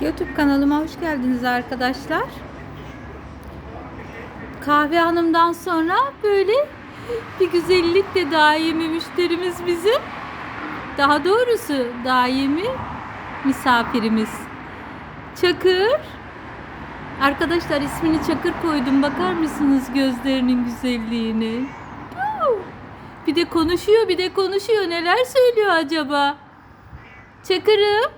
YouTube kanalıma hoş geldiniz arkadaşlar. Kahve Hanım'dan sonra böyle bir güzellikle daimi müşterimiz bizim. Daha doğrusu daimi misafirimiz. Çakır. Arkadaşlar ismini Çakır koydum. Bakar mısınız gözlerinin güzelliğine? Puu! Bir de konuşuyor, bir de konuşuyor. Neler söylüyor acaba? Çakırım.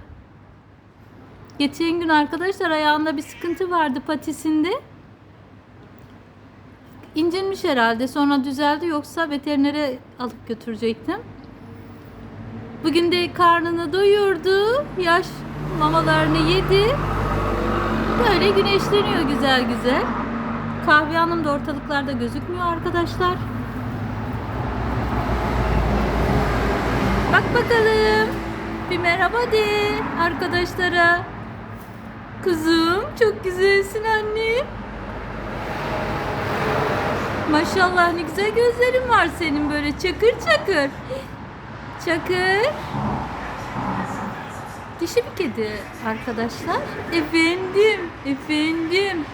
Geçen gün arkadaşlar ayağında bir sıkıntı vardı patisinde. İncinmiş herhalde. Sonra düzeldi yoksa veterinere alıp götürecektim. Bugün de karnını doyurdu. Yaş mamalarını yedi. Böyle güneşleniyor güzel güzel. Kahve Hanım da ortalıklarda gözükmüyor arkadaşlar. Bak bakalım. Bir merhaba de arkadaşlara. Kızım çok güzelsin anne. Maşallah ne güzel gözlerin var senin böyle çakır çakır. Çakır. Dişi bir kedi arkadaşlar. Efendim, efendim.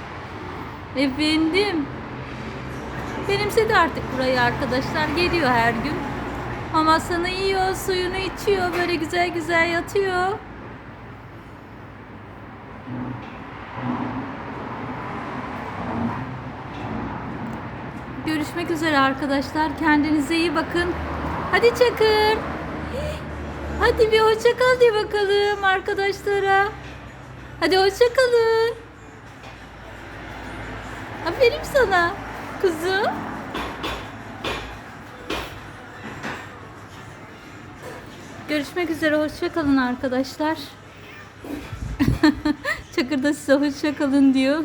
Efendim. Benimsedi artık burayı arkadaşlar. Geliyor her gün. Mamasını yiyor, suyunu içiyor. Böyle güzel güzel yatıyor. Görüşmek üzere arkadaşlar. Kendinize iyi bakın. Hadi Çakır. Hadi bir hoşça kal de bakalım arkadaşlara. Hadi hoşça kalın. Aferin sana kızım. Görüşmek üzere hoşça kalın arkadaşlar. Çakır da size hoşça kalın diyor.